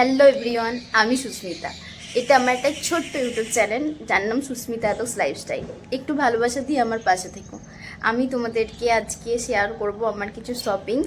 Hello everyone আমি সুস্মিতা। এটা আমার একটা ছোট্ট ইউটিউব চ্যানেল যার নাম সুস্মিতা আদর্শ লাইফস্টাইল একটু ভালোবাসা দিয়ে আমার পাশে থেকো। আমি তোমাদেরকে আজকে শেয়ার করব আমার কিছু শপিং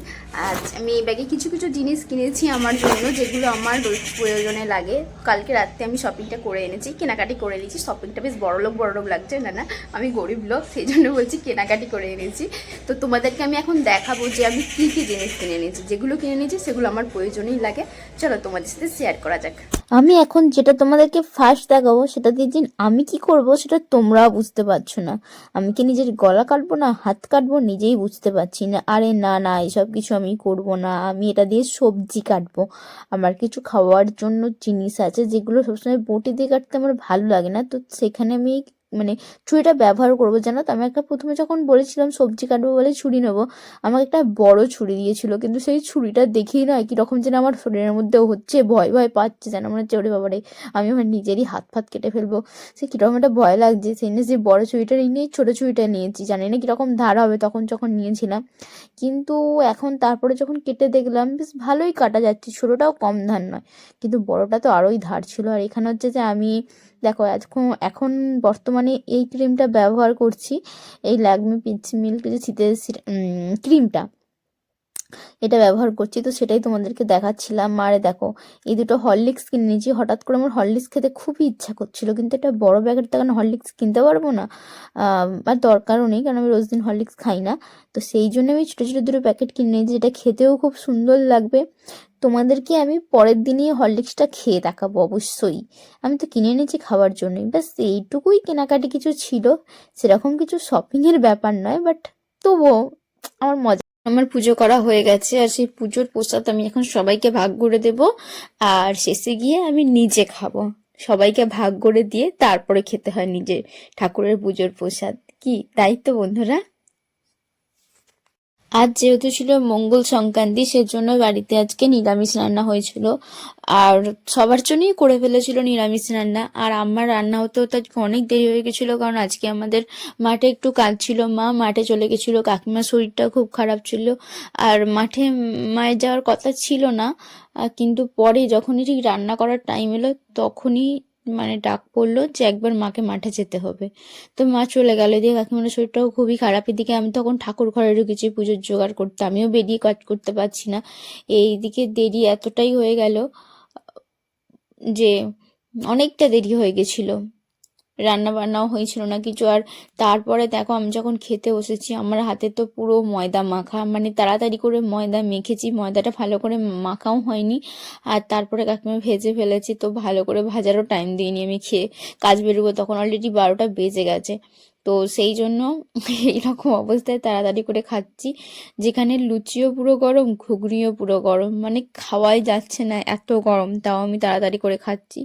আজ আমি এই ব্যাগে কিছু কিছু জিনিস কিনেছি আমার জন্য, যেগুলো আমার রোজ প্রয়োজনে লাগে। কালকে রাত্রে আমি শপিংটা করে এনেছি, কেনাকাটি করে এনেছি শপিংটা বেশ বড় লোক বড় লোক লাগছে, না না, আমি গরিব লোক, সেই জন্য বলছি কেনাকাটি করে এনেছি। তো তোমাদেরকে আমি এখন দেখাবো যে আমি কী কী জিনিস কিনে এনেছি। যেগুলো কিনে নিয়েছি সেগুলো আমার প্রয়োজনেই লাগে। চলো তোমাদের সাথে শেয়ার করা যাক। আমি এখন যেটা তোমাদেরকে ফার্স্ট দেখাবো, সেটা দিয়ে দিন আমি কি করব সেটা তোমরাও বুঝতে পারছ না। আমি কি নিজের গলা কাটবো না, হাত কাটবো নিজেই বুঝতে পারছি না। আরে না না, এসব কিছু আমি করব না। আমি এটা দিয়ে সবজি কাটবো। আমার কিছু খাওয়ার জন্য জিনিস আছে যেগুলো সবসময় বটি দিয়ে কাটতে আমার ভালো লাগে না। তো সেখানে আমি মানে ছুরিটা ব্যবহার করব। জানো তো, আমি একটা প্রথমে যখন বলেছিলাম সবজি কাটবো বলে ছুরি নেব, আমাকে একটা বড় ছুরি দিয়েছিল। কিন্তু সেই ছুরিটা দেখেই না কীরকম যেন আমার শরীরের মধ্যে হচ্ছে, ভয় ভয় পাচ্ছে যেন। মনে হচ্ছে, ওরে বাবারে, আমি আমার নিজেরই হাত ফাত কেটে ফেলব। সে কীরকম একটা ভয় লাগছে। সেই নিয়ে যে বড় ছুরিটা নিয়ে ছোটো ছুরিটা নিয়েছি। জানি না কীরকম ধার হবে তখন যখন নিয়েছিলাম। কিন্তু এখন তারপরে যখন কেটে দেখলাম, বেশ ভালোই কাটা যাচ্ছে। ছোটোটাও কম ধার নয়, কিন্তু বড়টা তো আরোই ধার ছিল। আর এখানে হচ্ছে যে আমি, দেখো এখন এখন বর্তমানে এই ক্রিমটা ব্যবহার করছি এই ল্যাকমি পিচ মিল্ক যে শীতের ক্রিমটা এটা ব্যবহার করছি, তো সেটাই তোমাদেরকে দেখাচ্ছিলাম। আরে দেখো, এই দুটো হরলিক্স কিনে নিয়েছি, হঠাৎ করে আমার হরলিক্স খেতে খুবই ইচ্ছা করছিল, কিন্তু এটা বড় প্যাকেট তো কারণে হরলিক্স কিনতে পারব না। আর দরকারও নেই, কারণ আমি রোজ দিন হরলিক্স খাই না। তো সেই জন্য আমি ছোটো ছোটো দুটো প্যাকেট কিনে নিয়েছি, যেটা খেতেও খুব সুন্দর লাগবে। তোমাদেরকে আমি পরের দিনই হরলিক্সটা খেয়ে দেখাবো অবশ্যই। আমি তো কিনে এনেছি খাওয়ার জন্যই, ব্যাস এইটুকুই কেনাকাটি কিছু ছিল। সেরকম কিছু শপিংয়ের ব্যাপার নয় বাট তবুও আমার মজা আমার পুজো করা হয়ে গেছে, আর সেই পুজোর প্রসাদ আমি এখন সবাইকে ভাগ করে দেব, আর শেষে গিয়ে আমি নিজে খাব। সবাইকে ভাগ করে দিয়ে তারপরে খেতে হয় নিজে ঠাকুরের পুজোর প্রসাদ। কি? তাই তো বন্ধুরা? আজ যেহেতু ছিল মঙ্গল সংক্রান্তি, সেজন্য বাড়িতে আজকে নিরামিষ রান্না হয়েছিল। আর সবার জন্যই করে ফেলেছিল নিরামিষ রান্না। আর আমার রান্না হতে হতে আজকে অনেক দেরি হয়ে গেছিল, কারণ আজকে আমাদের মাঠে একটু কাজ ছিল মা। মাঠে চলে গেছিল, কাকিমার শরীরটা খুব খারাপ ছিল। আর মাঠে মায়ের যাওয়ার কথা ছিল না কিন্তু পরে যখনই ঠিক রান্না করার টাইম এলো, তখনই মানে ডাক পড়ল যে একবার মাকে মাঠে যেতে হবে। তো মা চলে গেল দিয়ে কাকিমার শরীরটাও খুবই খারাপ। এদিকে আমি তখন ঠাকুর ঘরে ঢুকেছি, পুজোর জোগাড় করতে। আমিও বেরিয়ে কাজ করতে পারছি না। এইদিকে দেরি এতটাই হয়ে গেল যে অনেকটা দেরি হয়ে গেছিল। রান্না বান্নাও হয়েছিল না কিছু। আর তারপরে দেখো আমি যখন খেতে বসেছি, আমার হাতে তো পুরো ময়দা মাখা মানে তাড়াতাড়ি করে ময়দা মেখেছি, ময়দাটা ভালো করে মাখাও হয়নি। আর তারপরে কাকিমা ভেজে ফেলেছি, তো ভালো করে ভাজারও টাইম দিইনি আমি খেয়ে। কাজ বেরোবো, তখন অলরেডি বারোটা বেজে গেছে। তো সেই জন্য এইরকম অবস্থায় তাড়াতাড়ি করে খাচ্ছি, যেখানে লুচিও পুরো গরম, ঘুগনিও পুরো গরম। মানে খাওয়াই যাচ্ছে না, এত গরম, তাও আমি তাড়াতাড়ি করে খাচ্ছি।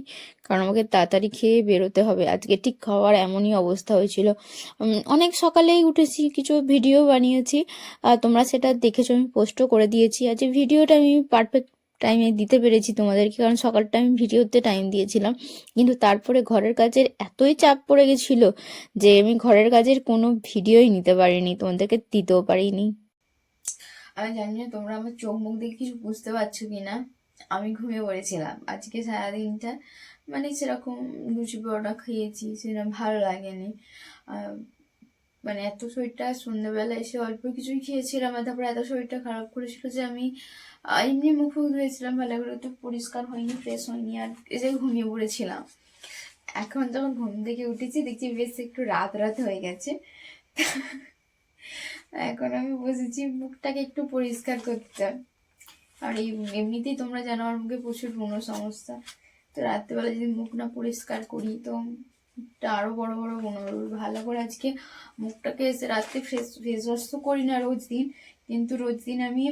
কারণ আমাকে তাড়াতাড়ি খেয়ে বেরোতে হবে। আজকে ঠিক খাওয়ার এমনই অবস্থা হয়েছিল। অনেক সকালেই উঠেছি, কিছু ভিডিও বানিয়েছি। তোমরা সেটা দেখেছ, আমি পোস্টও করে দিয়েছি। আজ এই ভিডিওটা আমি পারফেক্ট টাইমে দিতে পেরেছি তোমাদেরকে, কারণ সকালটা আমি ভিডিওতে টাইম দিয়েছিলাম। কিন্তু তারপরে ঘরের কাজের এতই চাপ পড়ে গেছিল যে আমি ঘরের কাজের কোনো ভিডিওই নিতে পারিনি, তোমাদেরকে দিতেও পারিনি। আমি জানি না তোমরা আমার চোখ মুখ দেখে কিছু বুঝতে পারছ কি না আমি ঘুমিয়ে পড়েছিলাম। আজকে সারাদিনটা মানে সেরকম লুচি পরোটা খেয়েছি, সেরকম ভালো লাগেনি। মানে এত শরীরটা সন্ধ্যেবেলা এসে অল্প কিছুই খেয়েছিলাম আর তারপরে এত শরীরটা খারাপ করেছিল যে আমি এমনি মুখ ধুয়েছিলাম ভালো করে তো পরিষ্কার হয়নি ফ্রেশ হয়নি আর এসে ঘুমিয়ে পড়েছিলাম। এখন যখন ঘুম থেকে উঠেছি, দেখছি বেশ একটু রাত রাত হয়ে গেছে। এখন আমি বসেছি মুখটাকে একটু পরিষ্কার করতে। আর এই এমনিতেই তোমরা জানো আমার মুখে প্রচুর ব্রণ সমস্যা তো রাত্রেবেলা যদি মুখ না পরিষ্কার করি, তো আরও বড় বড় ব্রণ বেরোবে। ভালো করে আজকে মুখটাকে এসে রাত্রে ফ্রেশ ফেস ওয়াশ তো করি না রোজ দিন, কিন্তু রোজ দিন আমি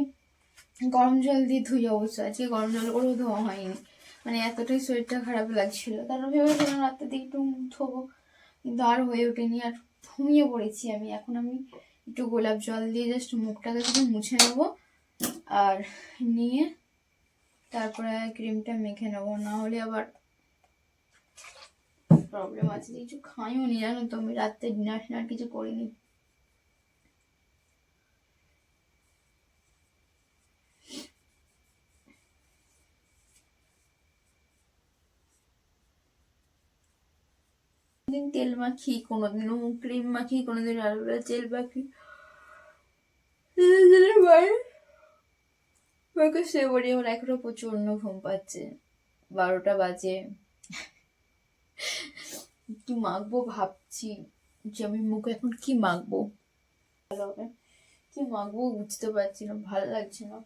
গরম জল দিয়ে ধুই অবশ্য। আজকে গরম জল করেও ধোয়া হয়নি। মানে এতটাই শরীরটা খারাপ লাগছিল। তারপর ভেবেছিলাম রাত্রে দিকে একটু মুখ ধোবো, কিন্তু আর হয়ে ওঠেনি। আর ঘুমিয়ে পড়েছি আমি। এখন আমি একটু গোলাপ জল দিয়ে জাস্ট মুখটাকে শুধু মুছে নেব আর নিয়ে তারপরে ক্রিমটা মেখে নেব। না হলে আবার প্রবলেম আছে কিছু খাইও নি জানো তো, আমি রাত্রে ডিনার ফিনার কিছু করিনি। তেল মাখি কোনোদিনও ক্রিম মাখি, কোনোদিন অ্যালোভেরা তেল মাখি। আমাকে শুয়ে পড়ি, আমার এখনও প্রচণ্ড ঘুম পাচ্ছে। বারোটা বাজে। কি মাখবো ভাবছি যে আমি মুখে এখন কি মাখবো ভালো হবে। কি মাখবো বুঝতে পারছি না, ভালো লাগছে না।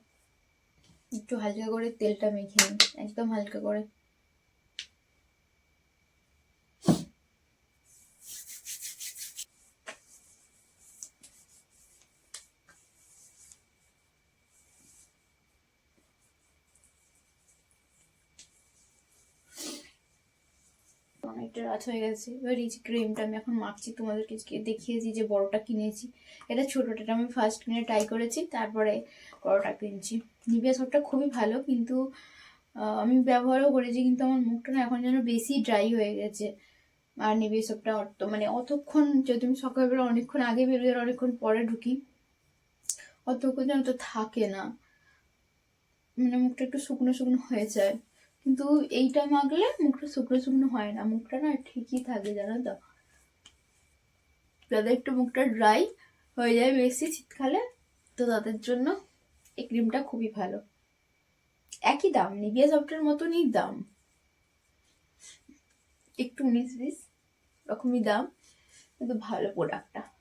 একটু হালকা করে তেলটা মেখে নিই, একদম হালকা করে। অনেকটা রাত হয়ে গেছে। এবার এই যে ক্রিমটা আমি এখন মাখছি, তোমাদেরকে দেখিয়েছি যে বড়টা কিনেছি। এটা ছোটোটা আমি ফার্স্ট কিনে ট্রাই করেছি, তারপরে বড়টা কিনছি। নিভিয়া সবটা খুবই ভালো, কিন্তু আমি ব্যবহারও করেছি, কিন্তু আমার মুখটা না এখন যেন বেশি ড্রাই হয়ে গেছে। আর নিভিয়া সবটা অত মানে অতক্ষণ যদি আমি সকালবেলা অনেকক্ষণ আগে বেরোই, আর অনেকক্ষণ পরে ঢুকি, অতক্ষণ যেন তো থাকে না। মানে মুখটা একটু শুকনো শুকনো হয়ে যায়। কিন্তু এইটা মাখলে মুখটা শুকনো শুকনো হয় না। মুখটা না ঠিকই থাকে, জানো তো? যাদের একটু মুখটা ড্রাই হয়ে যায় বেশি শীতকালে, তো তাদের জন্য এই ক্রিমটা খুবই ভালো। একই দাম, নিভিয়া সফটের মতনই দাম। একটু উনিশ বিশ রকমই দাম, কিন্তু ভালো প্রোডাক্টটা